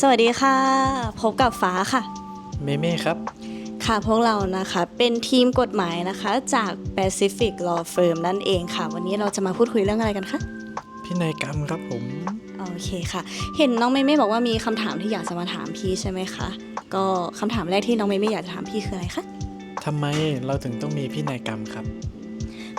สวัสดีค่ะ พบกับฟ้าค่ะ เมเม่ครับ ค่ะพวกเรานะคะเป็นทีมกฎหมายนะคะจาก Pacific Law Firm นั่นเองค่ะ วันนี้เราจะมาพูดคุยเรื่องอะไรกันคะพินัยกรรมครับผม โอเคค่ะ เห็นน้องเมย์ไม่บอกว่ามีคำถามที่อยากจะมาถามพี่ใช่ไหมคะก็คำถามแรกที่น้องเมย์ไม่อยากจะถามพี่คืออะไรคะทำไมเราถึงต้องมีพินัยกรรมครับ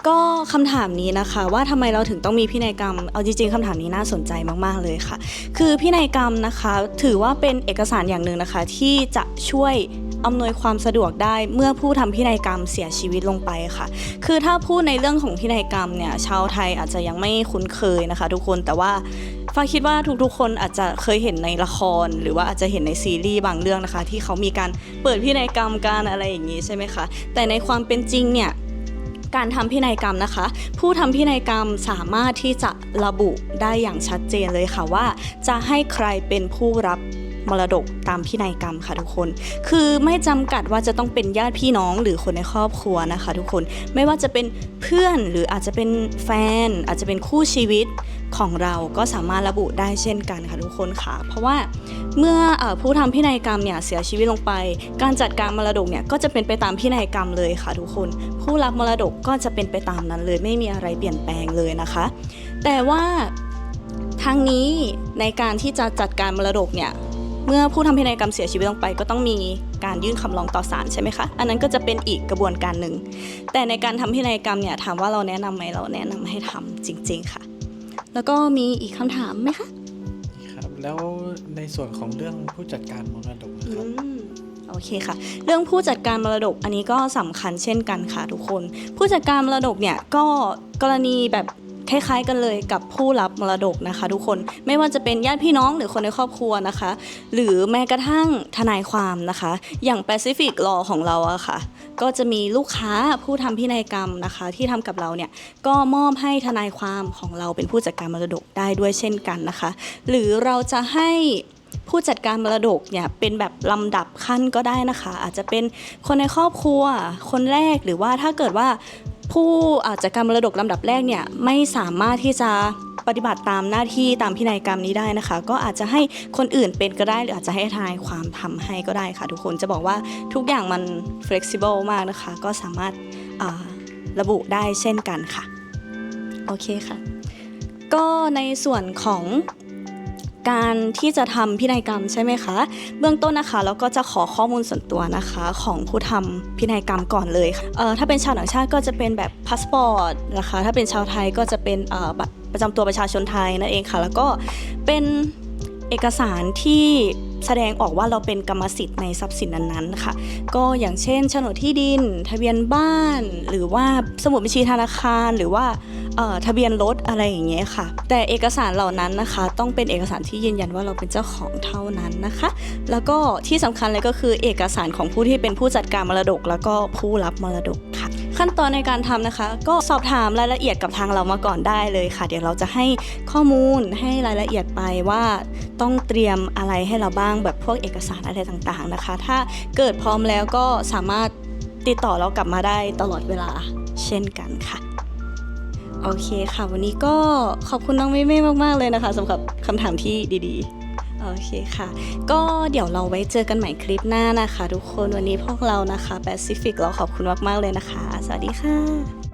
ก็คำถามนี้นะคะ ว่าทำไมเราถึงต้องมีพินัยกรรม เอาจริงๆคำถามนี้น่าสนใจมากๆเลยค่ะ คือพินัยกรรมนะคะ ถือว่าเป็นเอกสารอย่างหนึ่งนะคะ ที่จะช่วยอำนวยความสะดวกได้เมื่อผู้ทำพินัยกรรมเสียชีวิตลงไปค่ะ คือถ้าพูดในเรื่องของพินัยกรรมเนี่ยชาวไทยอาจจะยังไม่คุ้นเคยนะคะ ทุกคนแต่ว่าฟ้าคิดว่าทุกๆ คนอาจจะเคยเห็นในละคร หรือว่าอาจจะเห็นในซีรีส์บางเรื่องนะคะ ที่เขามีการเปิดพินัยกรรมการอะไรอย่างนี้ใช่ไหมคะแต่ในความเป็นจริงเนี่ย การทำพินัยกรรมนะคะ ผู้ทำพินัยกรรมสามารถที่จะระบุได้อย่างชัดเจนเลยค่ะว่า จะให้ใครเป็นผู้รับมรดกตามพินัยกรรมค่ะทุกคน คือไม่จำกัดว่าจะต้องเป็นญาติพี่น้องหรือคนในครอบครัวนะคะ ทุกคน ไม่ว่าจะเป็นเพื่อนหรืออาจจะเป็นแฟน อาจจะเป็นคู่ชีวิต ของเราก็สามารถระบุได้เช่นกันค่ะทุกคนค่ะ เพราะว่าเมื่ออผู้ทำพินัยกรรมเนี่ยเสียชีวิตลงไป การจัดการมรดกเนี่ยก็จะเป็นไปตามพินัยกรรมเลยค่ะทุกคน ผู้รับมรดกก็จะเป็นไปตามนั้นเลย ไม่มีอะไรเปลี่ยนแปลงเลยนะคะ แต่ว่าทางนี้ในการที่จะจัดการมรดกเนี่ยเมื่อผู้ทำพินัยกรรมเสียชีวิตลงไป ก็ต้องมีการยื่นคำร้องต่อศาลใช่ไหมคะ อันนั้นก็จะเป็นอีกกระบวนการหนึ่ง แต่ในการทำพินัยกรรมเนี่ยถามว่าเราแนะนำไหมเราแนะนำให้ทำจริง ๆ ค่ะ แล้วก็มีอีกคำถามไหมคะครับแล้วในส่วนของเรื่องผู้จัดการมรดกนะครับอืมโอเคค่ะ เรื่องผู้จัดการมรดกอันนี้ก็สำคัญเช่นกันค่ะทุกคน ผู้จัดการมรดกเนี่ยก็กรณีแบบคล้ายๆกันเลยกับผู้รับมรดกนะคะ ทุกคนไม่ว่าจะเป็นญาติพี่น้องหรือคนในครอบครัวนะคะ หรือแม้กระทั่งทนายความนะคะ อย่าง Pacific Law ของเราอะค่ะ ก็จะมีลูกค้าผู้ทำพินัยกรรมนะคะ ที่ทำกับเราเนี่ยก็มอบให้ทนายความของเราเป็นผู้จัดการมรดกได้ด้วยเช่นกันนะคะ หรือเราจะให้ผู้จัดการมรดกเนี่ยเป็นแบบลำดับขั้นก็ได้นะคะ อาจจะเป็นคนในครอบครัวคนแรกหรือว่าถ้าเกิดว่าผู้อาจจัดการมรดกลำดับแรกเนี่ยไม่สามารถที่จะ ปฏิบัติตามหน้าที่ตามพินัยกรรมนี้ได้นะคะ ก็อาจจะให้คนอื่นเป็นก็ได้หรืออาจจะให้ทนายความทำให้ก็ได้ค่ะ ทุกคนจะบอกว่าทุกอย่างมัน flexible มากนะคะ ก็สามารถระบุได้เช่นกันค่ะ โอเคค่ะ ก็ในส่วนของ การที่จะทำพินัยกรรมใช่ไหมคะ เบื้องต้นนะคะเราก็จะขอข้อมูลส่วนตัวนะคะ ของผู้ทำพินัยกรรมก่อนเลยค่ะเอ่อถ้าเป็นชาวต่างชาติก็จะเป็นแบบพาสปอร์ตนะคะ ถ้าเป็นชาวไทยก็จะเป็นเอ่อบัตรประจำตัวประชาชนไทยนั่นเองค่ะ แล้วก็เป็นเอกสารที่ แสดงออกว่าเราเป็นกรรมสิทธิ์ในทรัพย์สินนั้นๆค่ะ ก็อย่างเช่นโฉนดที่ดิน ทะเบียนบ้าน หรือว่าสมุดบัญชีธนาคาร หรือว่าทะเบียนรถอะไรอย่างเงี้ยค่ะ แต่เอกสารเหล่านั้นนะคะ ต้องเป็นเอกสารที่ยืนยันว่าเราเป็นเจ้าของเท่านั้นนะคะ แล้วก็ที่สำคัญเลยก็คือเอกสารของผู้ที่เป็นผู้จัดการมรดก แล้วก็ผู้รับมรดก ขั้นตอนในการทำนะคะ ก็สอบถามรายละเอียดกับทางเรามาก่อนได้เลยค่ะ เดี๋ยวเราจะให้ข้อมูลให้รายละเอียดไปว่าต้องเตรียมอะไรให้เราบ้างแบบพวกเอกสารอะไรต่างๆนะคะ ถ้าเกิดพร้อมแล้วก็สามารถติดต่อเรากลับมาได้ตลอดเวลาเช่นกันค่ะโอเคค่ะ วันนี้ก็ขอบคุณน้องเมเม่มาก ๆ เลยนะคะสำหรับคำถามที่ดี ๆ โอเคค่ะ ก็เดี๋ยวเราไว้เจอกันใหม่คลิปหน้านะคะ ทุกคนวันนี้พวกเรานะคะ Pacific เราขอบคุณมาก ๆ เลยนะคะ สวัสดีค่ะ